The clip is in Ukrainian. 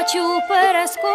хочу перескочу.